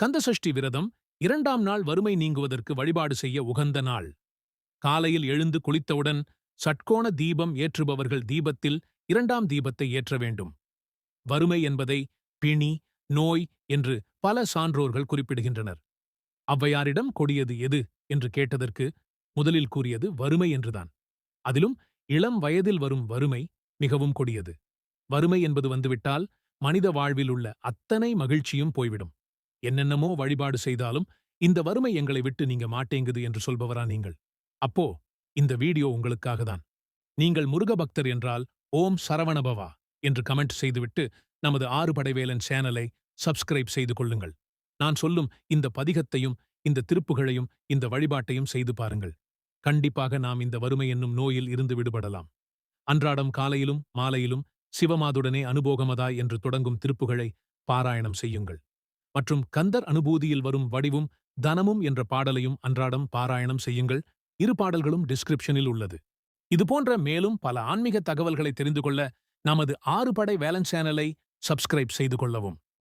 கந்தசஷ்டி விரதம் இரண்டாம் நாள் வறுமை நீங்குவதற்கு வழிபாடு செய்ய உகந்த நாள். காலையில் எழுந்து குளித்தவுடன் சட்கோண தீபம் ஏற்றுபவர்கள் தீபத்தில் இரண்டாம் தீபத்தை ஏற்ற வேண்டும். வறுமை என்பதை பிணி நோய் என்று பல சான்றோர்கள் குறிப்பிடுகின்றனர். ஔவையாரிடம் கொடியது எது என்று கேட்டதற்கு முதலில் கூறியது வறுமை என்றுதான். அதிலும் இளம் வயதில் வரும் வறுமை மிகவும் கொடியது. வறுமை என்பது வந்துவிட்டால் மனித வாழ்வில் உள்ள அத்தனை மகிழ்ச்சியும் போய்விடும். என்னென்னமோ வழிபாடு செய்தாலும் இந்த வறுமை எங்களை விட்டு நீங்க மாட்டேங்குது என்று சொல்பவரா நீங்கள். அப்போ இந்த வீடியோ உங்களுக்காக தான் நீங்கள் முருக பக்தர் என்றால் ஓம் சரவணபவா என்று கமெண்ட் செய்துவிட்டு நமது ஆறு படைவேலன் சேனலை சப்ஸ்கிரைப் செய்து கொள்ளுங்கள். நான் சொல்லும் இந்த பதிகத்தையும் இந்த திருப்புகளையும் இந்த வழிபாட்டையும் செய்து பாருங்கள். கண்டிப்பாக நாம் இந்த வறுமை என்னும் நோயில் இருந்து விடுபடலாம். அன்றாடம் காலையிலும் மாலையிலும் சிவமாதுடனே அனுபோகமதாய் என்று தொடங்கும் திருப்புகளை பாராயணம் செய்யுங்கள். மற்றும் கந்தர் அனுபூதியில் வரும் வடிவும் தனமும் என்ற பாடலையும் அன்றாடம் பாராயணம் செய்யுங்கள். இரு பாடல்களும் டிஸ்கிரிப்ஷனில் உள்ளது. இதுபோன்ற மேலும் பல ஆன்மீக தகவல்களை தெரிந்து கொள்ள நமது ஆறு படை வேலன் சேனலை சப்ஸ்கிரைப் செய்து கொள்ளவும்.